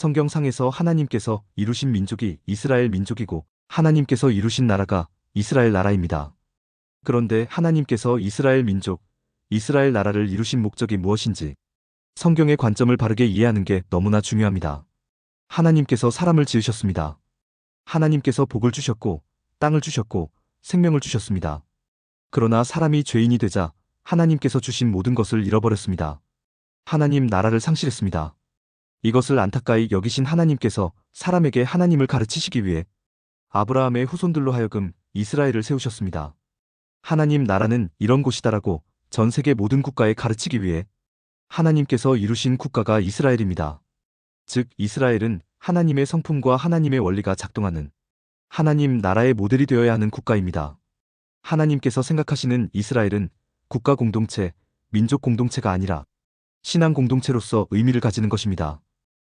성경상에서 하나님께서 이루신 민족이 이스라엘 민족이고 하나님께서 이루신 나라가 이스라엘 나라입니다. 그런데 하나님께서 이스라엘 민족, 이스라엘 나라를 이루신 목적이 무엇인지 성경의 관점을 바르게 이해하는 게 너무나 중요합니다. 하나님께서 사람을 지으셨습니다. 하나님께서 복을 주셨고 땅을 주셨고 생명을 주셨습니다. 그러나 사람이 죄인이 되자 하나님께서 주신 모든 것을 잃어버렸습니다. 하나님 나라를 상실했습니다. 이것을 안타까이 여기신 하나님께서 사람에게 하나님을 가르치시기 위해 아브라함의 후손들로 하여금 이스라엘을 세우셨습니다. 하나님 나라는 이런 곳이다라고 전 세계 모든 국가에 가르치기 위해 하나님께서 이루신 국가가 이스라엘입니다. 즉, 이스라엘은 하나님의 성품과 하나님의 원리가 작동하는 하나님 나라의 모델이 되어야 하는 국가입니다. 하나님께서 생각하시는 이스라엘은 국가 공동체, 민족 공동체가 아니라 신앙 공동체로서 의미를 가지는 것입니다.